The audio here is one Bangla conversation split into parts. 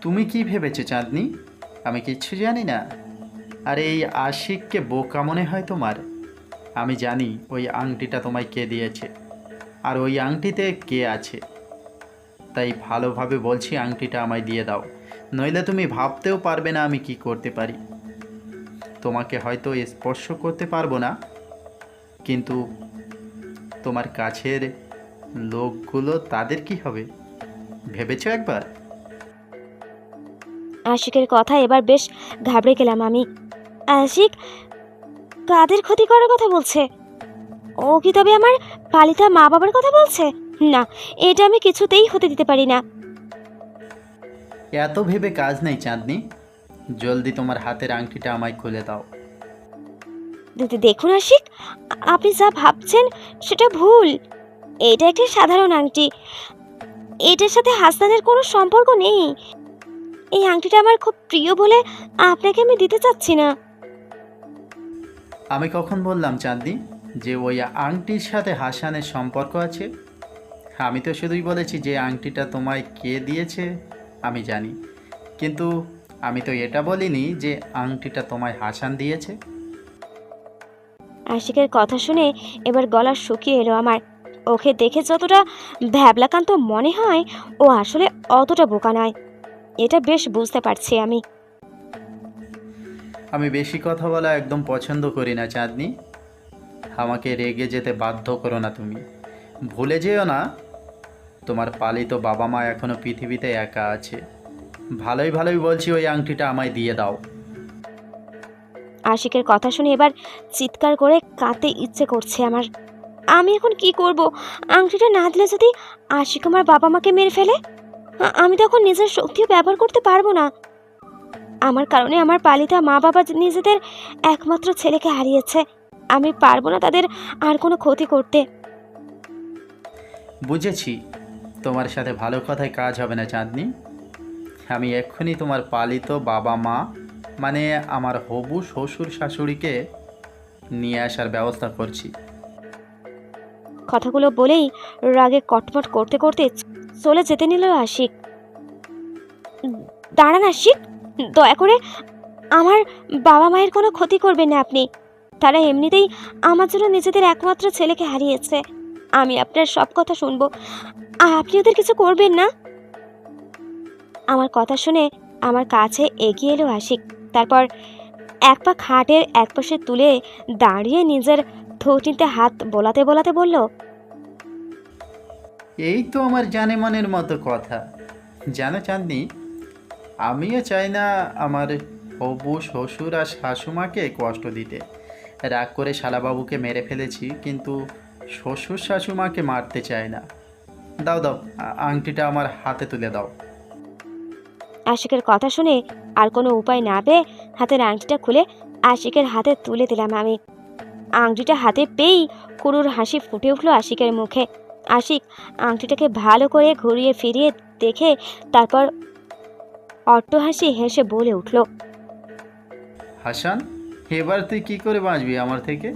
তুমি কি ভেবেছো, চাঁদনি? আমি কিচ্ছু জানি না। আর, এই আশিককে বোকা মনে হয় তোমার? আমি জানি ওই আংটিটা তোমায় কে দিয়েছে। আর ওই আংটিতে কে আছে? তাই ভালোভাবে বলছি, আংটিটা আমায় দিয়ে দাও। নইলে তুমি ভাবতেও পারবে না আমি কি করতে পারি। তোমাকে হয়তো স্পর্শ করতে পারব না। কিন্তু তোমার কাছের লোকগুলো তাদের কি হবে? ভেবেছো একবার? আশিকের কথা এবার বেশ ঘাবড়ে গেলাম আমি। আশিক কাদের ক্ষতি করার কথা বলছে? ও কি তবে আমার পালিতা মা বাবার কথা বলছে? না এটা আমি কিছুতেই হতে দিতে পারি না। এত ভেবে কাজ নেই চাঁদনি। জলদি তোমার হাতের আংটিটা আমায় খুলে দাও। দিদি দেখুন আশিক আপনি যা ভাবছেন সেটা ভুল। এটা একটি সাধারণ আংটি। এটার সাথে হাসনানের কোনো সম্পর্ক নেই। এই আংটিটা আমার খুব প্রিয় বলে আপনাকে আমি দিতে চাচ্ছি না। আমি কখন বললাম চাঁদনি যে ওই আংটির সাথে হাসানের সম্পর্ক আছে? আমি তো শুধুই বলেছি যে আংটিটা তোমায় কে দিয়েছে আমি জানি। কিন্তু আমি তো এটা বলিনি যে আংটিটা তোমায় হাসান দিয়েছে। আশিকের কথা শুনে এবার গলা শুকিয়ে এলো আমার। ওকে দেখে যতটা ভ্যাবলাকান্ত মনে হয় ও আসলে অতটা বোকা নয়। এটা বেশ বুঝতে পারছি আমি। আমি বেশি কথা বলা একদম পছন্দ করি না চাঁদনি। আমাকে রেগে যেতে বাধ্য করো না তুমি। ভুলে যেও না তোমার পালিত বাবা মা এখনও পৃথিবীতে একা আছে। ভালোই ভালোই বলছি ওই আংটিটা আমায় দিয়ে দাও। আশিকের কথা শুনে এবার চিৎকার করে কাঁদতে ইচ্ছে করছে আমার। আমি এখন কি করব? আংটিটা না দিলে যদি আশিক আমার বাবা মাকে মেরে ফেলে? আমি তখন নিজের শক্তিও ব্যবহার করতে পারব না। আমার কারণে আমার পালিতা মা বাবা নিজেদের একমাত্র ছেলেকে হারিয়েছে, আমি পারব না তাদের আর কোনো ক্ষতি করতে। বুঝেছি, তোমার সাথে ভালো কথায় কাজ হবে না চাঁদনি। আমি এক্ষুনি তোমার পালিত বাবা মা মানে আমার হবু শ্বশুর শাশুড়িকে নিয়ে আসার ব্যবস্থা করছি। কথাগুলো বলেই রাগে কটমট করতে করতে চলে যেতে নিল আশিক। দাঁড়ান আশিক, দয়া করে আমার বাবা মায়ের কোনো ক্ষতি করবেন না আপনি। তারা এমনিতেই আমার জন্য নিজেদের একমাত্র ছেলেকে হারিয়েছে। আমি আপনার সব কথা শুনব। আপনি ওদের কিছু করবেন না? আমার কথা শুনে আমার কাছে এগিয়ে এলো আশিক। তারপর এক পা খাটের এক পাশে তুলে দাঁড়িয়ে নিজের থৌটিতে হাত বোলাতে বোলাতে বলল, এই তো আমার জানে মনের মতো কথা। জানো চাঁদনি, আমিও চাই না আমার হবু শ্বশুর আর শাশুমাকে কষ্ট দিতে। রাগ করে শালাবাবুকে মেরে ফেলেছি, কিন্তু শ্বশুর শাশুমাকে মারতে চায় না। দাও দাও আংটিটা আমার হাতে তুলে দাও। আশিকের কথা শুনে আর কোনো উপায় না পেয়ে হাতের আংটিটা খুলে আশিকের হাতে তুলে দিলাম আমি। আংটিটা হাতে পেয়েই কুরুর হাসি ফুটে উঠল আশিকের মুখে। আশিক আংটিটাকে ভালো করে ঘুরিয়ে ফিরিয়ে দেখে তারপর হাসি হেসে বলে উঠল, হাসান, এবার তুই কি করে বাঁচবি আমার থেকে?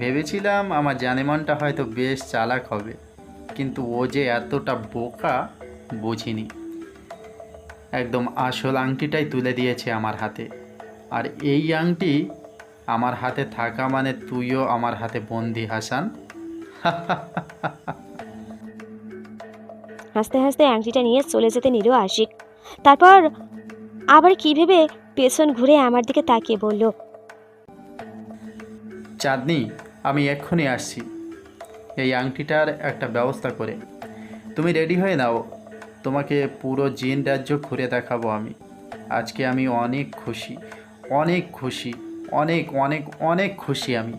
ভেবেছিলাম আমার জানেমনটা হয়তো বেশ চালাক হবে, কিন্তু ও যে এতটা বোকা বুঝিনি। একদম আসল আংটিটাই তুলে দিয়েছে আমার হাতে। আর এই আংটি আমার হাতে থাকা মানে তুইও আমার হাতে বন্দি হাসান। হাসতে হাসতে আংটিটা নিয়ে চলে যেতে নিল আশিক। তারপর আবার কি ভেবে পেছন ঘুরে আমার দিকে তাকিয়ে বলল চাঁদনি আমি এক্ষুনি আসছি। এই আংটিটার একটা ব্যবস্থা করে। তুমি রেডি হয়ে নাও। তোমাকে পুরো জিন রাজ্য ঘুরে দেখাবো আমি। আজকে আমি অনেক খুশি অনেক খুশি, অনেক অনেক অনেক খুশি আমি।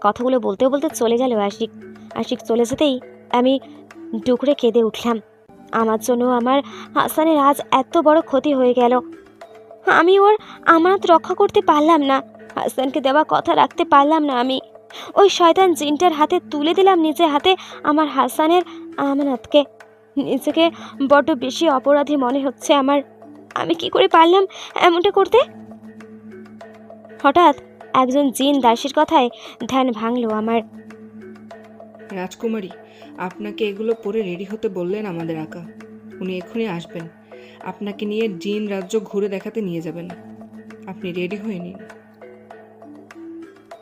কথাগুলো বলতে বলতে চলে গেল আশিক। আশিক চলে যেতেই আমি ডুকরে কেঁদে উঠলাম। আমার জন্য আমার হাসানের আজ এত বড় ক্ষতি হয়ে গেল। আমি ওর আমানত রক্ষা করতে পারলাম না। হাসানকে দেওয়া কথা রাখতে পারলাম না আমি। ওই শয়তান জিনটার হাতে তুলে দিলাম নিজে হাতে আমার হাসানের আমানতকে। নিজেকে বড্ড বেশি অপরাধী মনে হচ্ছে আমার। আমি কি করে পারলাম এমনটা করতে? হঠাৎ একজন জিন দাসীর কথায় ধ্যান ভাঙলো আমার। রাজকুমারী, আপনাকে এগুলো পরে রেডি হতে বললেন আমাদের আঁকা। উনি এক্ষুনি আসবেন। আপনাকে নিয়ে জিন রাজ্য ঘুরে দেখাতে নিয়ে যাবেন। আপনি রেডি হয়ে নিন।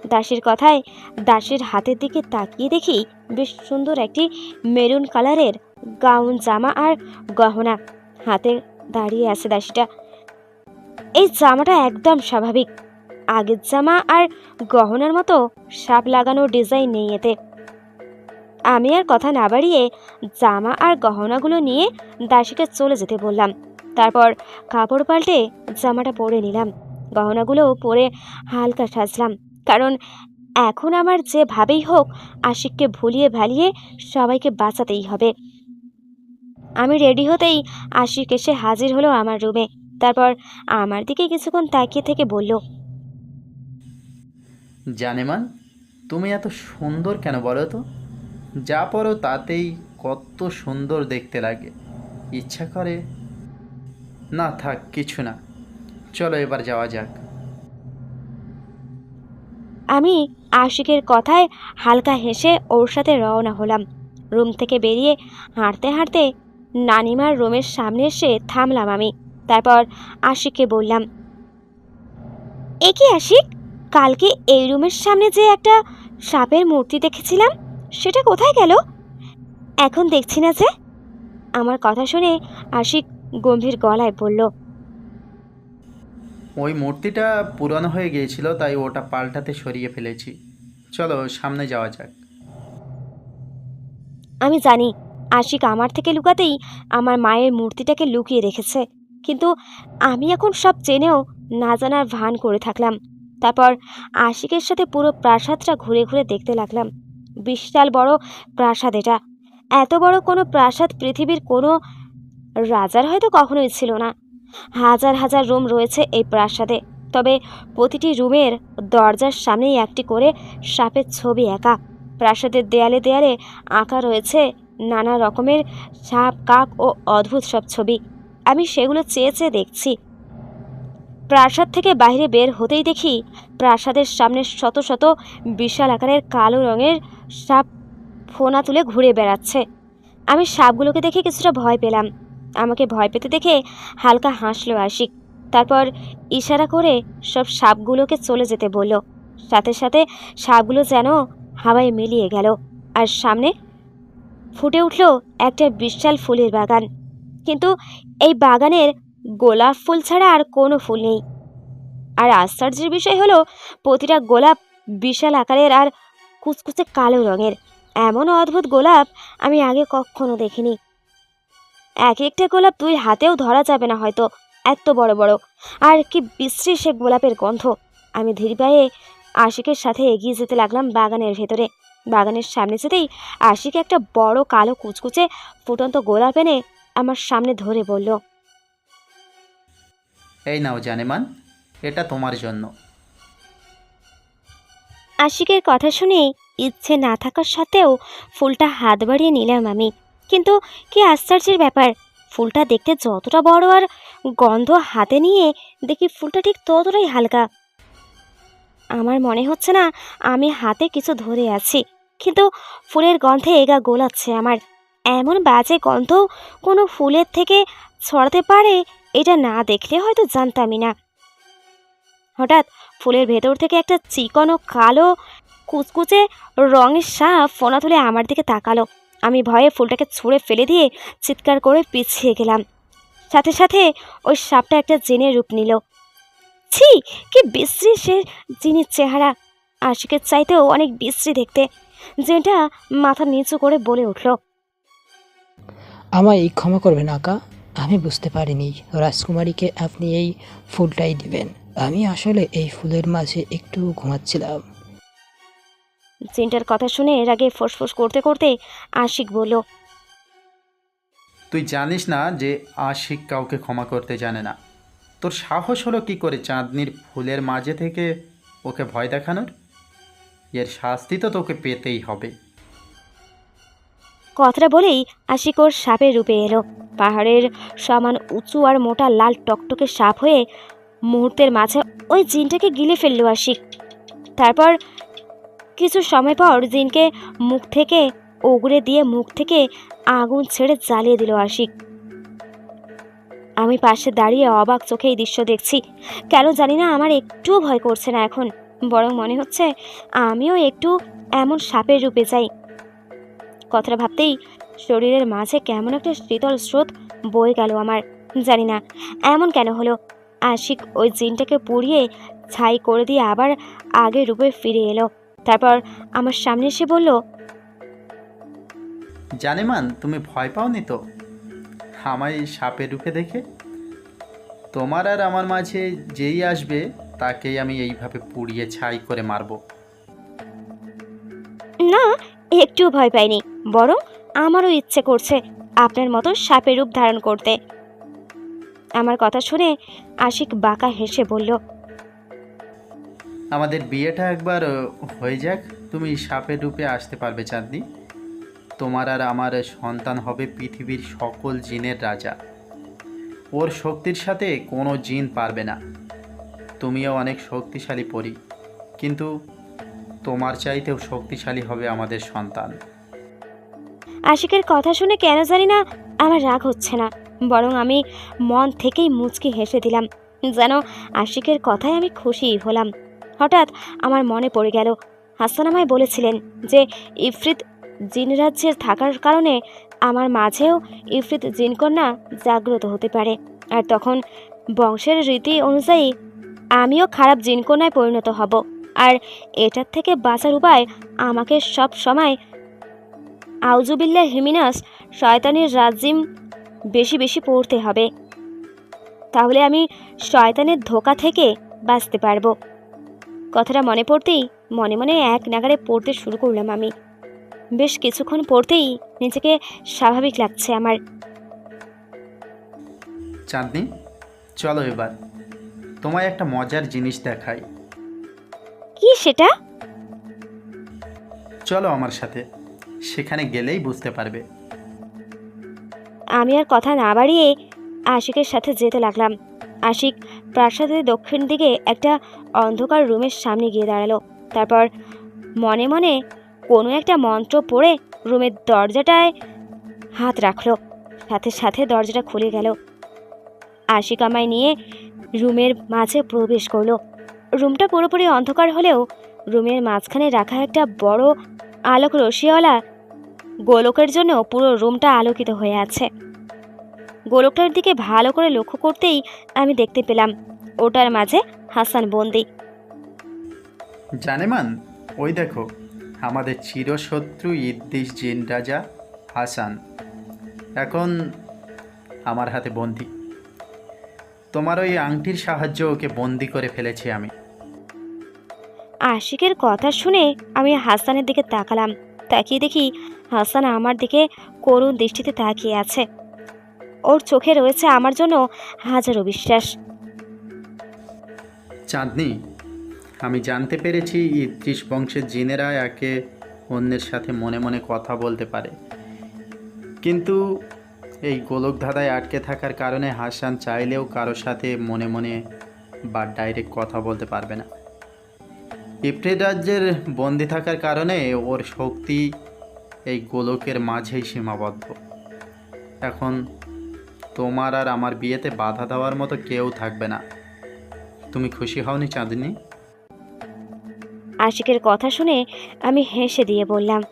দাসের কথায় দাসের হাতের দিকে তাকিয়ে দেখি বেশ সুন্দর একটি মেরুন কালারের গাউন, জামা আর গহনা হাতে দাঁড়িয়ে আছে দাসীটা। এই জামাটা একদম স্বাভাবিক। আগের জামা আর গহনার মতো সাপ লাগানো ডিজাইন নেই এতে। আমি আর কথা না বাড়িয়ে জামা আর গহনাগুলো নিয়ে দাসীকে চলে যেতে বললাম। তারপর কাপড় পাল্টে জামাটা পরে নিলাম। গহনাগুলো পরে হালকা সাজলাম। কারণ এখন আমার যেভাবেই হোক, আশিককে ভুলিয়ে ভালিয়ে সবাইকে বাঁচাতেই হবে। আমি রেডি হতেই আশিক এসে হাজির হলো আমার রুমে। তারপর আমার দিকে কিছুক্ষণ তাকিয়ে থেকে বলল, জানেমান, তুমি এত সুন্দর কেন বলো তো? যা পরো তাতেই কত সুন্দর দেখতে লাগে। ইচ্ছা করে? না থাক, কিছু না। চলো এবার যাওয়া যাক। আমি আশিকের কথায় হালকা হেসে ওর সাথে রওনা হলাম। রুম থেকে বেরিয়ে হাঁটতে হাঁটতে নানিমার রুমের সামনে এসে থামলাম আমি। তারপর আশিককে বললাম, এ কি আশিক? কালকে এই রুমের সামনে যে একটা সাপের মূর্তি দেখেছিলাম, সেটা কোথায় গেল? এখন দেখছি না যে। আমার কথা শুনে আশিক গম্ভীর গলায় বলল ওই মূর্তিটা পুরনো হয়ে গিয়েছিল, তাই ওটা পাল্টাতে সরিয়ে ফেলেছি। চলো, সামনে যাওয়া যাক। আমি জানি, আশিক আমার থেকে লুকাতেই আমার মায়ের মূর্তিটাকে লুকিয়ে রেখেছে। কিন্তু আমি এখন সব জেনেও না জানার ভান করে থাকলাম। তারপর আশিকের সাথে পুরো প্রাসাদটা ঘুরে ঘুরে দেখতে লাগলাম। বিশাল বড় প্রাসাদ এটা। এত বড় কোনো প্রাসাদ পৃথিবীর কোনো রাজার হয়তো কখনোই ছিল না। হাজার হাজার রুম রয়েছে এই প্রাসাদে। তবে প্রতিটি রুমের দরজার সামনেই একটি করে সাপের ছবি একা প্রাসাদের দেয়ালে দেয়ালে আঁকা রয়েছে নানা রকমের সাপ, কাক ও অদ্ভুত সব ছবি। আমি সেগুলো চেয়ে চেয়ে দেখছি। প্রাসাদ থেকে বাইরে বের হতেই দেখি প্রাসাদের সামনে শত শত বিশাল আকারের কালো রঙের সাপ ফোনা তুলে ঘুরে বেড়াচ্ছে। আমি সাপগুলোকে দেখে কিছুটা ভয় পেলাম। আমাকে ভয় পেতে দেখে হালকা হাসলো আশিক। তারপর ইশারা করে সব সাপগুলোকে চলে যেতে বলল। সাথে সাথে সাপগুলো যেন হাওয়ায় মিলিয়ে গেল। আর সামনে ফুটে উঠল একটা বিশাল ফুলের বাগান। কিন্তু এই বাগানের গোলাপ ফুল ছাড়া আর কোনো ফুল নেই। আর আশ্চর্যের বিষয় হলো, প্রতিটা গোলাপ বিশাল আকারের আর কুচকুচে কালো রঙের। এমন অদ্ভুত গোলাপ আমি আগে কখনো দেখিনি। এক একটা গোলাপ দুই হাতেও ধরা যাবে না হয়তো এত বড় বড়। আর কি বিশ্রী সে গোলাপের গন্ধ। আমি ধীর পায়ে আশিকের সাথে এগিয়ে যেতে লাগলাম বাগানের ভেতরে। বাগানের সামনে যেতেই আশিক একটা বড় কালো কুচকুচে ফুটন্ত গোলাপ এনে আমার সামনে ধরে বলল এই নাও জানেমান এটা তোমার জন্য। আশিকের কথা শুনে ইচ্ছে না থাকার সত্ত্বেও ফুলটা হাত বাড়িয়ে নিলাম আমি। কিন্তু কি আশ্চর্যের ব্যাপার? ফুলটা দেখতে যতটা বড় আর গন্ধ হাতে নিয়ে দেখি ফুলটা ঠিক ততটাই হালকা। আমার মনে হচ্ছে না আমি হাতে কিছু ধরে আছি, কিন্তু ফুলের গন্ধে এগা গোলাচ্ছে আমার। এমন বাজে গন্ধ কোনো ফুলের থেকে ছড়াতে পারে এটা না দেখলে হয়তো জানতামই না। হঠাৎ ফুলের ভেতর থেকে একটা চিকন ও কালো কুচকুচে রঙের সাপ ফোনা তুলে আমার দিকে তাকালো। আমি ভয়ে ফুলটাকে ছুঁড়ে ফেলে দিয়ে চিৎকার করে পিছিয়ে গেলাম। সাথে সাথে ওই সাপটা একটা জেনের রূপ নিল। ছি, কি বিশ্রী সে জিনের চেহারা। আশিকের চাইতেও অনেক বিশ্রী দেখতে। যেটা মাথা নিচু করে বলে উঠল, আমায় ক্ষমা করবেন আকা, আমি বুঝতে পারিনি রাজকুমারীকে আপনি এই ফুলটাই দিবেন। আমি আসলে এই ফুলের মাঝে একটু ঘুমাচ্ছিলাম। জিনটার কথা শুনে এর আগে ফোঁস করতে করতে আশিক বলল তুই জানিস না যে আশিক কাউকে ক্ষমা করতে জানে না। তোর সাহস হলো কি করে চাঁদনির ফুলের মাঝে থেকে ওকে ভয় দেখানোর? এর শাস্তি তো তোকে পেতেই হবে। কথাটা বলেই আশিক ওর সাপের রূপে এলো। পাহাড়ের সমান উঁচু আর মোটা লাল টকটকে সাপ হয়ে মুহূর্তের মাঝে ওই জিনটাকে গিলে ফেলল আশিক। তারপর কিছু সময় পর জিনকে মুখ থেকে উগড়ে দিয়ে মুখ থেকে আগুন ছেড়ে জ্বালিয়ে দিল আশিক। আমি পাশে দাঁড়িয়ে অবাক চোখে এই দৃশ্য দেখছি। কেন জানি না আমার একটুও ভয় করছে না এখন, বরং মনে হচ্ছে আমিও একটু এমন সাপের রূপে যাই। কথাটা ভাবতেই শরীরের মাঝে কেমন একটা শীতল স্রোত বয়ে গেল আমার। জানি না, এমন কেন হলো? আশিক ওই জিনটাকে পুড়িয়ে ছাই করে দিয়ে আবার আগের রূপে ফিরে এলো। তারপর আমার সামনে এসে বলল জানেমান তুমি ভয় পাওনি তো? আমায় সাপের রূপে দেখে? তোমার আর আমার মাঝে যেই আসবে তাকেই আমি এইভাবে পুড়িয়ে ছাই করে মারবো। না একটুও ভয় পাইনি বরং আমারও ইচ্ছে করছে আপনার মতো সাপের রূপ ধারণ করতে। আমার কথা শুনে আশিক বাঁকা হেসে বলল আমাদের বিয়েটা একবার হয়ে যাক। তুমি সাপের রূপে আসতে পারবে, চাঁদনি। তোমার আর আমার সন্তান হবে পৃথিবীর সকল জিনের রাজা। ওর শক্তির সাথে কোনো জিন পারবে না। তুমিও অনেক শক্তিশালী পরি, কিন্তু তোমার চাইতেও শক্তিশালী হবে আমাদের সন্তান। আশিকের কথা শুনে কেন জানি না আমার রাগ হচ্ছে না, বরং আমি মন থেকেই মুচকি হেসে দিলাম, যেন আশিকের কথায় আমি খুশি হলাম। হঠাৎ আমার মনে পড়ে গেল, হাসান আমায় বলেছিলেন যে ইফরিত জিন রাজ্যে থাকার কারণে আমার মাঝেও ইফরিত জিনকন্যা জাগ্রত হতে পারে। আর তখন বংশের রীতি অনুযায়ী আমিও খারাপ জিনকন্যায় পরিণত হব। আর এটার থেকে বাঁচার উপায় আমাকে সব সময় আউজুবিল্লা হিমিনাস শয়তানের রাজিম বেশি বেশি পড়তে হবে। তাহলে আমি শয়তানের ধোকা থেকে বাঁচতে পারব। কথাটা মনে পড়তেই মনে মনে এক নাগারে পড়তে শুরু করলাম আমি। বেশ কিছুক্ষণ পড়তেই নিজেকে স্বাভাবিক লাগছে আমার। চাঁদনি চলো এবার। তোমায় একটা মজার জিনিস দেখাই। কি সেটা? চলো আমার সাথে। সেখানে গেলেই বুঝতে পারবে। আমি আর কথা না বাড়িয়ে আশিকের সাথে যেতে লাগলাম। আশিক প্রাসাদের দক্ষিণ দিকে একটা অন্ধকার রুমের সামনে গিয়ে দাঁড়াল। তারপর মনে মনে কোনো একটা মন্ত্র পড়ে রুমের দরজাটায় হাত রাখল। সাথে সাথে দরজাটা খুলে গেল। আশিক আমায় নিয়ে রুমের মাঝে প্রবেশ করল। রুমটা পুরোপুরি অন্ধকার হলেও রুমের মাঝখানে রাখা একটা বড় আলোক রশিওয়ালা গোলকের জন্য পুরো রুমটা আলোকিত হয়ে আছে। গোলকটার দিকে ভালো করে লক্ষ্য করতেই আমি দেখতে পেলাম ওটার মাঝে হাসান বন্দি। জানেমান ওই দেখো আমাদের চিরশত্রু ইদ্দিস জিন রাজা হাসান। এখন আমার হাতে বন্দি। তোমার ওই আংটির সাহায্য ওকে বন্দি করে ফেলেছি আমি। আশিকের কথা শুনে আমি হাসানের দিকে তাকালাম তাকিয়ে দেখি হাসান আমার দিকে করুণ দৃষ্টিতে তাকিয়ে আছে। ওর চোখে রয়েছে আমার জন্য হাজারো বিশ্বাস। চাঁদনি, আমি জানতে পেরেছি ইদ্রিস বংশের জিনেরা একে অন্যের সাথে মনে মনে কথা বলতে পারে। কিন্তু এই গোলক ধাঁধায় আটকে থাকার কারণে হাসান চাইলেও কারোর সাথে মনে মনে বা ডাইরেক্ট কথা বলতে পারবে না। ইফ্রিট রাজ্যের বন্দি থাকার কারণে ওর শক্তি এই গোলকের মাঝেই সীমাবদ্ধ। এখন তোমার আর আমার বিয়েতে বাধা দেওয়ার মতো কেউ থাকবে না। তুমি খুশি হওনি চাঁদনি? আশিকের কথা শুনে আমি হেসে দিয়ে বললাম